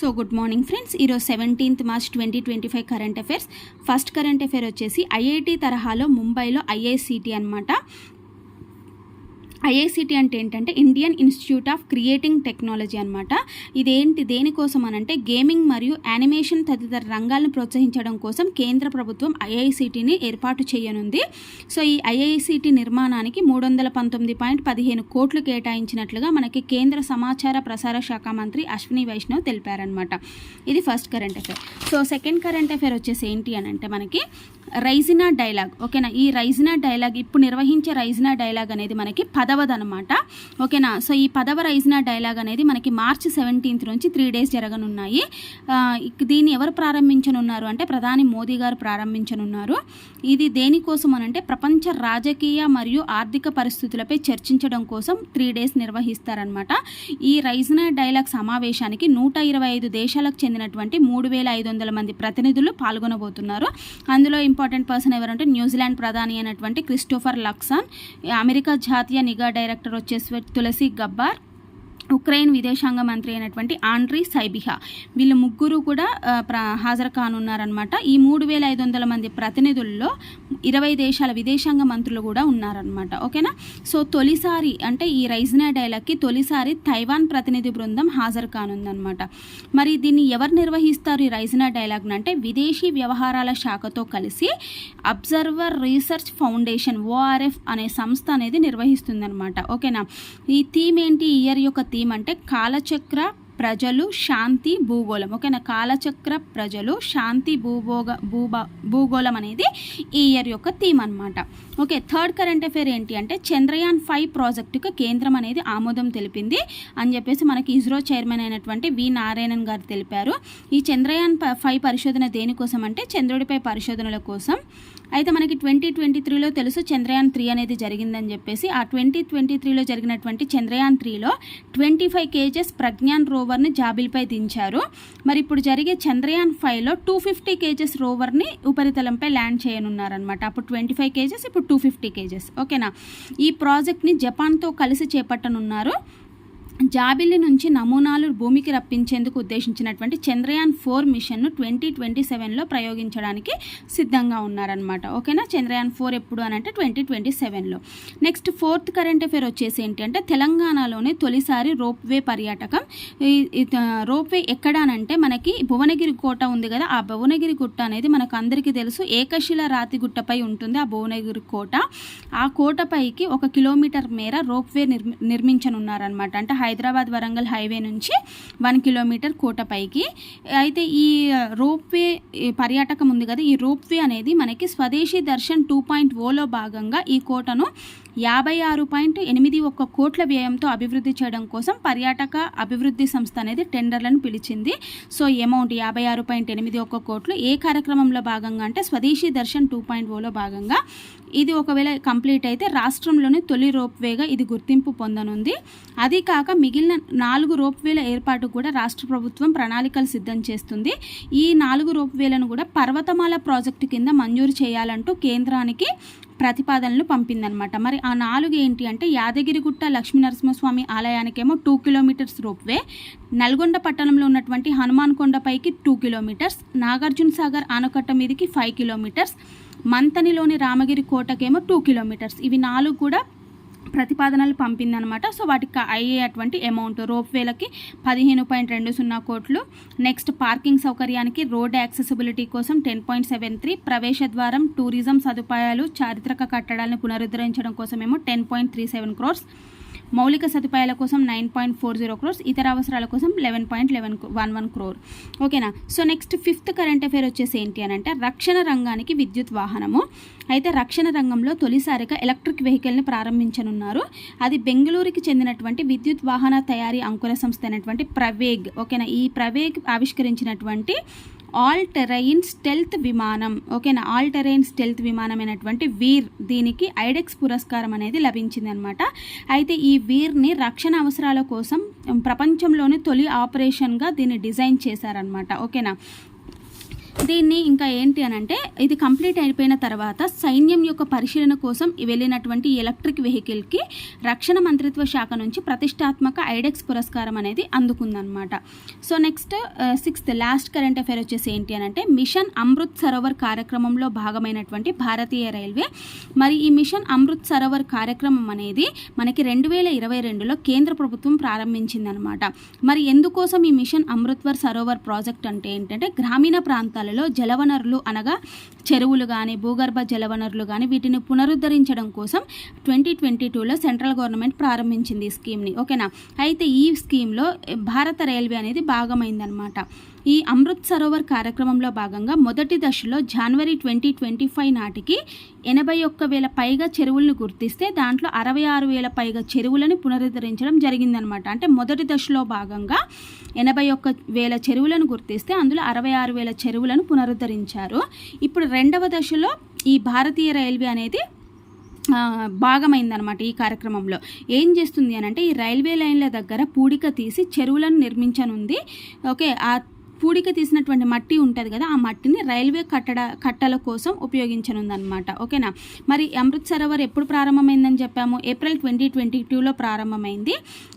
So good morning friends. ఈరోజు seventeenth March twenty twenty five current affairs first current affair వచ్చేసి IIT తరహాలో ముంబైలో IICT అనమాట IICT అంటే ఏంటంటే Indian institute of creating technology అనమాట ఇదేంటి దేనికోసం అనంటే గేమింగ్ మరియు యానిమేషన్ తదితర రంగాలను ప్రోత్సహించడం కోసం కేంద్ర ప్రభుత్వం ఐఐసిటిని ఏర్పాటు చేయనుంది. సో ఈ ఐఐసిటి నిర్మాణానికి మూడు వందల పంతొమ్మిది పాయింట్ పదిహేను కోట్లు కేటాయించినట్లుగా మనకి కేంద్ర సమాచార ప్రసార శాఖ మంత్రి అశ్విని వైష్ణవ్ తెలిపారనమాట ఇది first current affair. So second current affair వచ్చేసి ఏంటి అని అంటే మనకి రైజినా డైలాగ్ ఓకేనా? ఈ రైజినా డైలాగ్ ఇప్పుడు నిర్వహించే రైజినా డైలాగ్ అనేది మనకి పదవది అనమాట ఓకేనా? సో ఈ పదవ రైజినా డైలాగ్ అనేది మనకి మార్చ్ సెవెంటీన్త్ నుంచి త్రీ డేస్ జరగనున్నాయి. దీన్ని ఎవరు ప్రారంభించనున్నారు అంటే ప్రధాని మోదీ గారు ప్రారంభించనున్నారు. ఇది దేనికోసం అనంటే ప్రపంచ రాజకీయ మరియు ఆర్థిక పరిస్థితులపై చర్చించడం కోసం త్రీ డేస్ నిర్వహిస్తారనమాట ఈ రైజినా డైలాగ్ సమావేశానికి నూట ఇరవై ఐదు దేశాలకు చెందినటువంటి మూడు వేల ఐదు వందల మంది ప్రతినిధులు పాల్గొనబోతున్నారు. అందులో ఇంపార్టెంట్ పర్సన్ ఎవరంటే న్యూజిలాండ్ ప్రధాని అయినటువంటి క్రిస్టోఫర్ లక్సాన్. అమెరికా జాతీయ నిఘా డైరెక్టర్ వచ్చేసి తులసి గబ్బార్. ఉక్రెయిన్ విదేశాంగ మంత్రి అయినటువంటి ఆండ్రీ సైబిహా. వీళ్ళు ముగ్గురు కూడా ప్ర హాజరు కానున్నారనమాట ఈ మూడు వేల ఐదు వందల మంది ప్రతినిధుల్లో ఇరవై దేశాల విదేశాంగ మంత్రులు కూడా ఉన్నారనమాట ఓకేనా? సో తొలిసారి అంటే ఈ రైజ్నా డైలాగ్కి తొలిసారి తైవాన్ ప్రతినిధి బృందం హాజరు కానుందనమాట మరి దీన్ని ఎవరు నిర్వహిస్తారు ఈ రైజ్నా డైలాగ్ను? అంటే విదేశీ వ్యవహారాల శాఖతో కలిసి అబ్జర్వర్ రీసెర్చ్ ఫౌండేషన్ ఓఆర్ఎఫ్ అనే సంస్థ అనేది నిర్వహిస్తుందనమాట ఓకేనా? ఈ థీమ్ ఏంటి? ఇయర్ యొక్క థీమ్ అంటే కాలచక్ర ప్రజలు శాంతి భూగోళం. ఓకేనా? కాలచక్ర ప్రజలు శాంతి భూభోగ భూభా భూగోళం అనేది ఈ ఇయర్ యొక్క థీమ్ అనమాట ఓకే థర్డ్ కరెంట్ అఫేర్ ఏంటి అంటే చంద్రయాన్ ఫైవ్ ప్రాజెక్టుకు కేంద్రం అనేది ఆమోదం తెలిపింది అని చెప్పేసి మనకి ఇస్రో చైర్మన్ అయినటువంటి వి నారాయణన్ గారు తెలిపారు. ఈ చంద్రయాన్ ప- ఫైవ్ పరిశోధన దేనికోసం అంటే చంద్రుడిపై పరిశోధనల కోసం. అయితే మనకి ట్వంటీ ట్వంటీ త్రీలో తెలుసు చంద్రయాన్ త్రీ అనేది జరిగిందని చెప్పేసి. ఆ ట్వంటీ ట్వంటీ త్రీలో జరిగినటువంటి చంద్రయాన్ త్రీలో ట్వంటీ ఫైవ్ కేజెస్ ప్రజ్ఞాన్ రోవర్ని జాబిల్పై దించారు. మరి ఇప్పుడు జరిగే చంద్రయాన్ ఫైవ్లో టూ ఫిఫ్టీ కేజెస్ రోవర్ని ఉపరితలంపై ల్యాండ్ చేయనున్నారనమాట అప్పుడు ట్వంటీ ఫైవ్ కేజెస్ ఇప్పుడు టూ ఫిఫ్టీ కేజెస్. ఓకేనా? ఈ ప్రాజెక్ట్ని జపాన్తో కలిసి చేపట్టనున్నారు. జాబిల్లి నుంచి నమూనాలు భూమికి రప్పించేందుకు ఉద్దేశించినటువంటి చంద్రయాన్ ఫోర్ మిషన్ను ట్వంటీ ట్వంటీ సెవెన్లో ప్రయోగించడానికి సిద్ధంగా ఉన్నారనమాట ఓకేనా? చంద్రయాన్ ఫోర్ ఎప్పుడు అని అంటే ట్వంటీ ట్వంటీ సెవెన్లో. నెక్స్ట్ ఫోర్త్ కరెంట్ అఫేర్ వచ్చేసి ఏంటి అంటే తెలంగాణలోనే తొలిసారి రోప్వే పర్యాటకం. ఈ- రోప్వే ఎక్కడానంటే మనకి భువనగిరి కోట ఉంది కదా ఆ భువనగిరి గుట్ట అనేది మనకు అందరికీ తెలుసు. ఏకశిల రాతి గుట్టపై ఉంటుంది ఆ భువనగిరి కోట. ఆ కోటపైకి ఒక కిలోమీటర్ మేర రోప్వే నిర్మి నిర్మించనున్నారనమాట అంటే హైదరాబాద్ వరంగల్ హైవే నుంచి వన్ కిలోమీటర్ కోటపైకి అయితే ఈ రోప్వే పర్యాటకం ఉంది కదా ఈ రోప్వే అనేది మనకి స్వదేశీ దర్శన్ టూ పాయింట్ ఓలో భాగంగా ఈ కోటను యాభై ఆరు పాయింట్ ఎనిమిది ఒక్క కోట్ల వ్యయంతో అభివృద్ధి చేయడం కోసం పర్యాటక అభివృద్ధి సంస్థ అనేది టెండర్లను పిలిచింది. సో అమౌంట్ యాభై ఆరు పాయింట్ ఎనిమిది ఒక్క కోట్లు ఏ కార్యక్రమంలో భాగంగా అంటే స్వదేశీ దర్శన్ టూ పాయింట్ ఓలో భాగంగా. ఇది ఒకవేళ కంప్లీట్ అయితే రాష్ట్రంలోని తొలి రోప్వేగా ఇది గుర్తింపు పొందనుంది. అది కాక మిగిలిన నాలుగు రోప్వేల ఏర్పాటు కూడా రాష్ట్ర ప్రభుత్వం ప్రణాళికలు సిద్ధం చేస్తుంది. ఈ నాలుగు రోప్వేలను కూడా పర్వతమాల ప్రాజెక్టు కింద మంజూరు చేయాలంటూ కేంద్రానికి ప్రతిపాదనలు పంపిందనమాట మరి ఆ నాలుగు ఏంటి అంటే యాదగిరిగుట్ట లక్ష్మీనరసింహస్వామి ఆలయానికేమో టూ కిలోమీటర్స్ రోప్వే నల్గొండ పట్టణంలో ఉన్నటువంటి హనుమాన్ కొండపైకి టూ కిలోమీటర్స్. నాగార్జున సాగర్ ఆనకట్ట మీదకి ఫైవ్ కిలోమీటర్స్. మంతనిలోని రామగిరి కోటకేమో టూ కిలోమీటర్స్. ఇవి నాలుగు కూడా ప్రతిపాదనలు పంపిందనమాట సో వాటికి అయ్యేటువంటి అమౌంట్ రోప్వేలకి పదిహేను పాయింట్ రెండు సున్నా కోట్లు. నెక్స్ట్ పార్కింగ్ సౌకర్యానికి రోడ్ యాక్సెసిబిలిటీ కోసం టెన్ పాయింట్ సెవెన్ త్రీ ప్రవేశ ద్వారం టూరిజం సదుపాయాలు చారిత్రక కట్టడాలను పునరుద్ధరించడం కోసమేమో ten point three seven crores మౌలిక సదుపాయాల కోసం nine point four zero crores ఇతర అవసరాల కోసం eleven point eleven one one crore. ఓకేనా? So next fifth current affair వచ్చేసి ఏంటి అని అంటే రక్షణ రంగానికి విద్యుత్ వాహనము. అయితే రక్షణ రంగంలో తొలిసారిగా ఎలక్ట్రిక్ వెహికల్ని ప్రారంభించనున్నారు. అది బెంగళూరుకి చెందినటువంటి విద్యుత్ వాహన తయారీ అంకుర సంస్థ అయినటువంటి ప్రవేగ్ ఓకేనా? ఈ ప్రవేగ్ ఆవిష్కరించినటువంటి ఆల్ టెరైన్ స్టెల్త్ విమానం. ఓకేనా? ఆల్ టెరైన్ స్టెల్త్ విమానం అయినటువంటి వీర్ దీనికి ఐడెక్స్ పురస్కారం అనేది లభించింది అనమాట అయితే ఈ వీర్ని రక్షణ అవసరాల కోసం ప్రపంచంలోని తొలి ఆపరేషన్గా దీన్ని డిజైన్ చేశారనమాట. ఓకేనా? దీన్ని ఇంకా ఏంటి అని అంటే ఇది కంప్లీట్ అయిపోయిన తర్వాత సైన్యం యొక్క పరిశీలన కోసం వెళ్ళినటువంటి ఎలక్ట్రిక్ వెహికల్కి రక్షణ మంత్రిత్వ శాఖ నుంచి ప్రతిష్టాత్మక ఐడెక్స్ పురస్కారం అనేది అందుకుందనమాట so next sixth last current affair వచ్చేసి ఏంటి అని అంటే మిషన్ అమృత్ సరోవర్ కార్యక్రమంలో భాగమైనటువంటి భారతీయ రైల్వే. మరి ఈ మిషన్ అమృత్ సరోవర్ కార్యక్రమం అనేది మనకి రెండు వేల ఇరవై రెండులో కేంద్ర ప్రభుత్వం ప్రారంభించిందనమాట మరి ఎందుకోసం ఈ మిషన్ అమృత్వర్ సరోవర్ ప్రాజెక్ట్ అంటే ఏంటంటే గ్రామీణ ప్రాంతాలలో జలవనరులు అనగా చెరువులు కానీ భూగర్భ జలవనరులు కానీ వీటిని పునరుద్ధరించడం కోసం ట్వంటీ ట్వంటీ టూలో సెంట్రల్ గవర్నమెంట్ ప్రారంభించింది ఈ స్కీమ్ని. ఓకేనా? అయితే ఈ స్కీమ్లో భారత రైల్వే అనేది భాగమైందనమాట ఈ అమృత్ సరోవర్ కార్యక్రమంలో భాగంగా మొదటి దశలో జనవరి ట్వంటీ ట్వంటీ ఫైవ్ నాటికి ఎనభై ఒక్క వేల పైగా చెరువులను గుర్తిస్తే దాంట్లో అరవై ఆరు వేల పైగా చెరువులను పునరుద్ధరించడం జరిగిందనమాట అంటే మొదటి దశలో భాగంగా ఎనభై ఒక్క వేల చెరువులను గుర్తిస్తే అందులో అరవై ఆరు వేల చెరువులను పునరుద్ధరించారు. ఇప్పుడు రెండవ దశలో ఈ భారతీయ రైల్వే అనేది భాగమైందనమాట ఈ కార్యక్రమంలో. ఏం చేస్తుంది అని అంటే ఈ రైల్వే లైన్ల దగ్గర పూడిక తీసి చెరువులను నిర్మించనుంది. ఓకే ఆ పూడిక తీసినటువంటి మట్టి ఉంటుంది కదా ఆ మట్టిని రైల్వే కట్టడ కట్టల కోసం ఉపయోగించనుందనమాట ఓకేనా? మరి అమృత్ సరోవర్ ఎప్పుడు ప్రారంభమైందని చెప్పాము? ఏప్రిల్ ట్వంటీ ట్వంటీ టూలో ప్రారంభమైంది.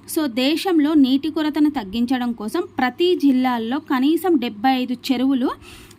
సో దేశంలో నీటి కొరతను తగ్గించడం కోసం ప్రతి జిల్లాల్లో కనీసం డెబ్బై ఐదు చెరువులు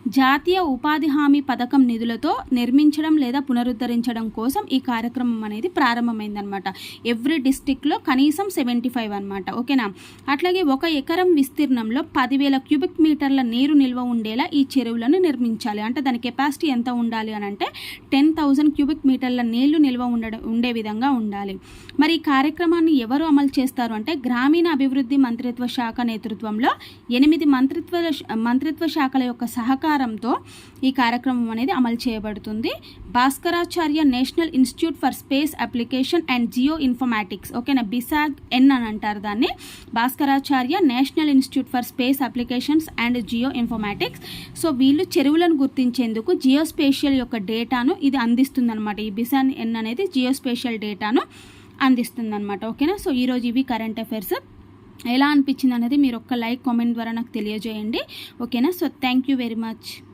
జాతీయ ఉపాధి హామీ పథకం నిధులతో నిర్మించడం లేదా పునరుద్ధరించడం కోసం ఈ కార్యక్రమం అనేది ప్రారంభమైందనమాట ఎవ్రీ డిస్టిక్లో కనీసం సెవెంటీ ఫైవ్ అనమాట ఓకేనా? అట్లాగే ఒక ఎకరం విస్తీర్ణంలో పదివేల క్యూబిక్ మీటర్ల నీరు నిల్వ ఉండేలా ఈ చెరువులను నిర్మించాలి. అంటే దాని కెపాసిటీ ఎంత ఉండాలి అని అంటే టెన్ థౌజండ్ క్యూబిక్ మీటర్ల నీళ్ళు నిల్వ ఉండడం ఉండే విధంగా ఉండాలి. మరి ఈ కార్యక్రమాన్ని ఎవరు అమలు చేస్తారు అంటే గ్రామీణ అభివృద్ధి మంత్రిత్వ శాఖ నేతృత్వంలో ఎనిమిది మంత్రిత్వ మంత్రిత్వ శాఖల యొక్క సహకారం సహకారంతో ఈ కార్యక్రమం అనేది అమలు చేయబడుతుంది. Bhaskaracharya national institute for space application and geoinformatics ఓకేనా? బిసాగ్ ఎన్ అని అంటారు దాన్ని. Bhaskaracharya national institute for space applications and geoinformatics. So వీళ్ళు చెరువులను గుర్తించేందుకు జియోస్పేషియల్ యొక్క డేటాను ఇది అందిస్తుందన్నమాట. ఈ బిసాన్ ఎన్ అనేది జియోస్పేషియల్ డేటాను అందిస్తుందన్నమాట ఓకేనా? సో ఈరోజు ఇవి కరెంట్ అఫైర్స్. ఎలా అనిపించింది అనేది మీరు ఒక్క లైక్ కామెంట్ ద్వారా నాకు తెలియజేయండి. ఓకేనా? So thank you very much